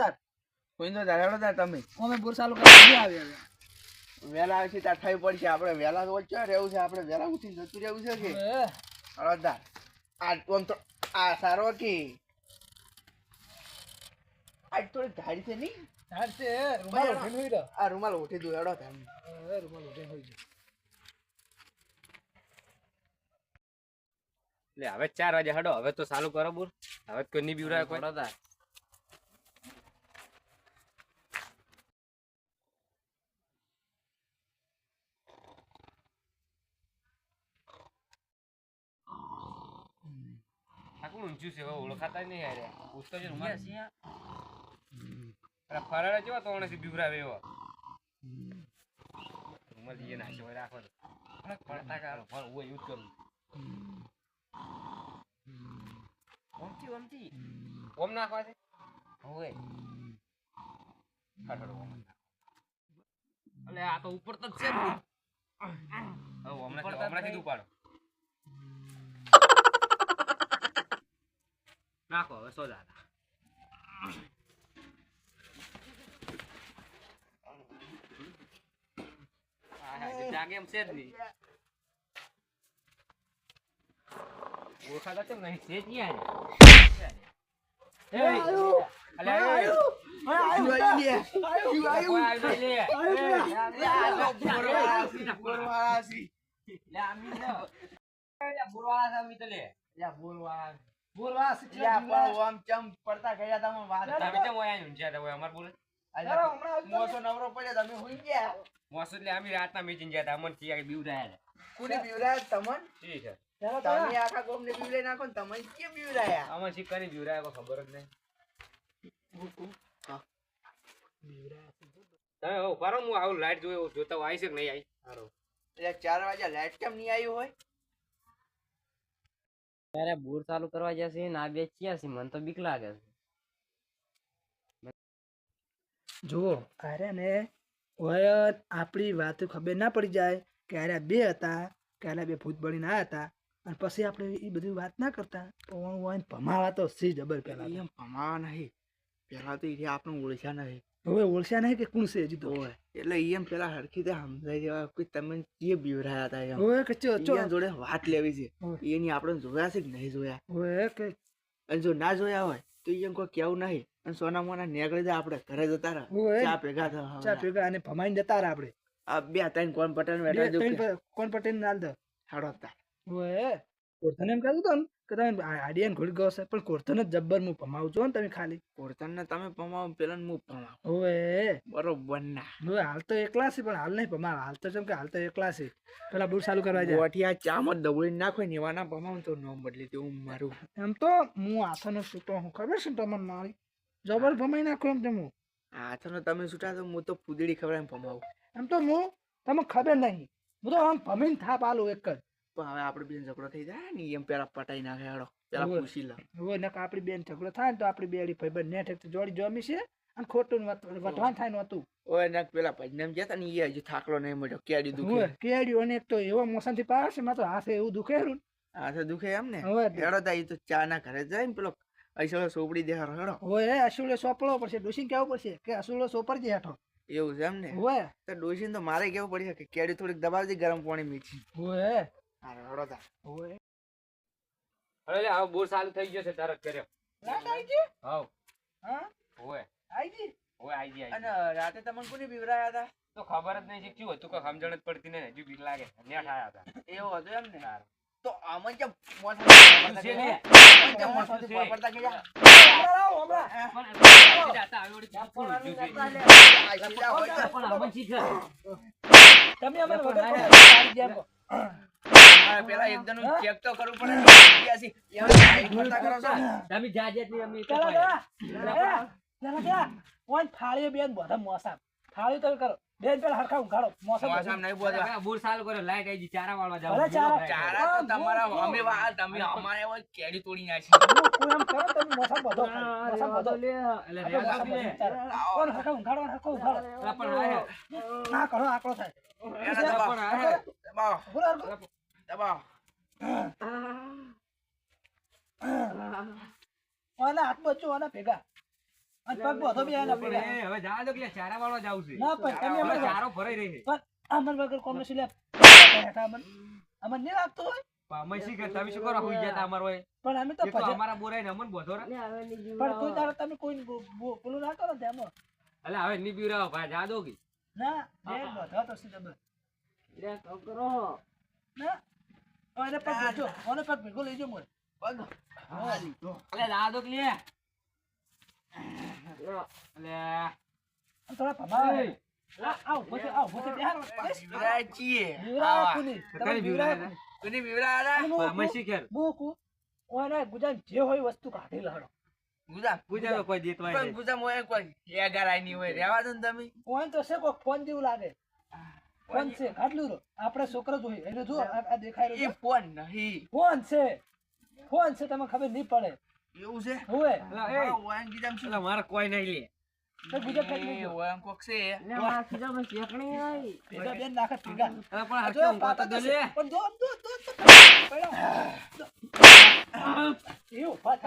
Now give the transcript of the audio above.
તાર. કોઈ તો ધારે તાર તમે. અમે બોર ચાલુ આવી આવ્યા વેલા આવે છે ત્યાં થઈ પડશે. આપણે વેલા તો વચ્ચે રહેવું છે. આપણે વેલા ઉઠી જતું રહેવું છે કે? હવે. આ આમ તો આ સારો કે? આજ થોડી ધારી છે નહીં? ધાડ છે. રૂમાલ ઉઠીને રહ્યો. આ રૂમાલ ઉઠી દો હેડો તાર. હવે રૂમાલ ઉઠીને હોય ગયો. લે હવે ચાર વાગે હડો. હવે તો ચાલુ કરો બોર હવે તો કોઈ નહીં બીવરાય કોઈ. આખું ઊંચું છે ઓળખાતા નહીં યાર. પૂછતો છે રૂમાલ અરે ફરાળા જેવો તો ઓણેથી બીવરાવે એવો? રૂમાલ લઈએ નાખ્યો હોય રાખો તો ફરતા કાઢો. ફર હું એવું જ કરું. ઓમથી ઓમથી ઓમ નાખવા છે? હોવે. કાઢો ઓમ. અલે આ તો ઉપર તો છે ને. હવે હમણાંથી હમણાંથી ઉપાડો. નાખો હવે સો દાદા હા, હા, જે જાગે એમ છે જ નહીં ઓળખાતા કેમ નહીં છે જ નહીં લે. તો. બોલવા શીખ્યા પણ ઓમ ચમ પડતા ગયા તમે વાત તમે કેમ ઓયા આઈને ઊંઝા હતા? ઓય અમાર બોલે. અરે હમણાં મોસો નવરો પડ્યો તમે હુઈ ગયા મોસુદ લે, આમી રાતના meeting ગયા હતા. અમને બીવડાયા હતા. કોને બીવરાયા તમન ઠીક છે. ચાલો, ચાલો. તમે આખા ગોમને બીવરાઈ નાખો ને તમે કેમ બીવરાયા અમને શી કરીને બીવડાયા કોઈ ખબર જ નહીં. તમે ઊભા રહો, હું આવું લાઈટ જોયો જોતા આવી છે કે નહીં આવી હારો એટલે ચાર વાગ્યા લાઈટ કેમ નહીં આવી હોય ત્યારે બોર ચાલુ કરવા જશે ને આ બે મને તો બીક લાગે છે. જુઓ અરે ને ઓય આપણી વાત ખબર ના પડી જાય કે અરે બે હતા કે અરે બે ભૂત બળીને આવ્યા હતા અને પછી આપણે એ બધી વાત ના કરતા. તો ઓણ ઓણ ભમાવા તો સી જબર પેલા એમ ભમાવા નહીં. પહેલાં તો એ આપણું ઓળખ્યા નહીં. હવે ઓળખ્યા નહીં કે કોણ છે હજી તો હોય એટલે એમ પેલા હરખી રીતે સમજાય જેવા કોઈ તમે જે બીવરાયા હતા એમ હવે કે ચો ચો જોડે વાત લેવી છે એની આપણે જોયા છે કે નહીં જોયા હવે કે અને જો ના જોયા હોય તો એમ કોઈ કેવું નહીં અને સોના મોના નીકળી જાય આપણે ઘરે જતા રહે ચા ભેગા થવા ચા ભેગા અને ભમાઈને જતા રહ્યા આપણે આ બે ત્રણ કોણ પટેલ બેઠા કોણ પટેલ નાલ દો હાડો હતા ઓય તને એમ કહ્યું હતું ને કે તમે આડિયાન ઘોડી ગયો છે પણ કોર્તન જ જબ્બર હું પમાવું છું ને તમે ખાલી. કોર્તન ને તમે પમાવો પેલા હું પમાવ. ઓય બરોબર ના. હવે હાલ તો એકલા છે પણ હાલ નહીં ભમાવ હાલ તો જેમ કે હાલ તો એકલા છે. પેલા બહુ ચાલુ કરવા જાય. ચામ જ દબોળી નાખો ને એવાના પમાવ તો ન બદલી તેવું મારું. એમ તો હું હાથોનો સૂતો હું ખબર છે તમને મારી? જબર ભમાઈ નાખું એમ તો હું હાથનો તમે છૂટા તો હું તો ફૂદડી ખવડાવીને પમાવું. એમ તો હું તમને ખબર નહીં. હું તો આમ ભમીને થાપ આલું એક જ. પણ હવે આપણે બેન ઝઘડો થઈ જાય ને એમ પેલા પટાઈ નાખે હેડો પેલા પૂછી લે. હવે નક આપણી બેન ઝઘડો થાય ને તો આપણી બેડી ભાઈ બંને ઠેક જોડી જમી છે અને ખોટું વટ- વટવાન થાય નતું ઓય નાક પેલા ભજનામ જતા ને એ હજુ થાકલો નહીં મળ્યો કેડી દુખે. અને એક તો એવો મોસમથી પાડશે માં તો હાથે એવું દુખેરું હાથે દુખે એમ ને? હેડો તા તો ચા ના ઘરે જાય ને પેલો અસુલો સોપડી દે હેડો. હવે અસુડે સોપડવો પડશે ડોસી કેવું પડશે કે અસુડો સોપરજે હેઠો. એવું છે એમ ને? હવે તો ડોશીને તો મારે કેવું પડશે કે કેડી થોડીક દબાવજે ગરમ પાણી મીઠી. હવે હારો હેડો તા હવે હવે લે, હવે બોર ચાલુ થઈ ગયો છે તરત કર્યો રાત આવી ગઈ? હવ. હા? ઓય. આવી ગઈ? ઓય આઈ જી અને રાતે તમને કોને બીવરાયા હતા? તો ખબર જ નહીં છે હતું કે સમજણ જ પડતી નહીં હજુ બીક લાગે. નેટ આયા હતા. એવું હતું એમ ને? તો આમાં કેમ મોસ છે ને? કેમ મોસ પડતા ગયા પણ જાતા આવી વળી શું ઊંધું છે? આ સીધા હોય તો. પણ અમન શીખે તમે અમારે વગર પેલા એકદમ ચેક તો કરવું પડે. કરો છો? તમે જાજે અમે ચાલો ગયા ચાલો. ગયા ઓન થાળીએ બેન બધા મોસમ. થાળી તો કરો. બેન પેલા હરખા ઉઘાડો. મોસમ મોસમ નહીં બોલતા. હવે બોર ચાલુ લાઈટ આઈ ચારા વાળવા જાવ ભલે ચારા. ચારા તો તમારા બહુ, બહુ. અમે વા તમે અમારે હવે કેડી તોડી નાખી. એમ કરો તમે મોસમ બધો મોસમ બધો. એટલે આપણે રેવા મોસમ દો બધો ને. ચાલો. કોણ હરખા ઉઘાડો હરખા ઉઘાડો. પણ ના કરો આકડો થાય. પણ. દબાવ બોલો આના હાથ બચ્ચો આના ભેગા અને પગ બોધો બી આના પડ્યા. હવે જા દો કે ચારા વાળો જ આવશે ના પણ તમે અમે ચારો ભરાઈ રહી છે પણ અમન વગર કોમને શું લે અમન અમન નહીં લાગતો હોય શી કરતા? તમે શું કરો હોઈ ગયા અમાર હોય પણ અમે તો અમારા બોરાય ને અમને બોધો રે. પણ કોઈ દાડો તમે કોઈ પેલું ના કરો ને તેમાં અલે હવે ની બીવરાવો ભાઈ જા દો કે ના બે બોધો તો સીધા બસ ના ઓને પગ ભેગો ઓને પગ ભેગો લઈ મોય પગ હા, લીધો. અલે જા. દો કે લે? અલે. થોડા આ આવ બોધે આવ બોધે બેહાર બીવરાય છીએ. બીવરા કુની? તમે કઈ કુની? બીવરાય કોની બીવરાય કેર બુકુ ઓને ગુજરાત જે હોય વસ્તુ કાઢી લાડો. ગુજા. પૂજા તો કોઈ દેતવાય પણ. ગુજા મોય કોઈ એગારાય નહીં હોય. રેવા દો તમે. ઓન તો છે કોઈ ફોન જેવું લાગે. ફોન છે આટલું રો. આપણે છોકરો જોઈએ એટલે જો આ દેખાય એ ફોન નહીં. ફોન છે. ફોન છે તમે ખબર નહીં પડે. એવું છે? હોય એ. વાન કીધા શું મારે કોઈ નહીં લે. બીજા કઈ પણ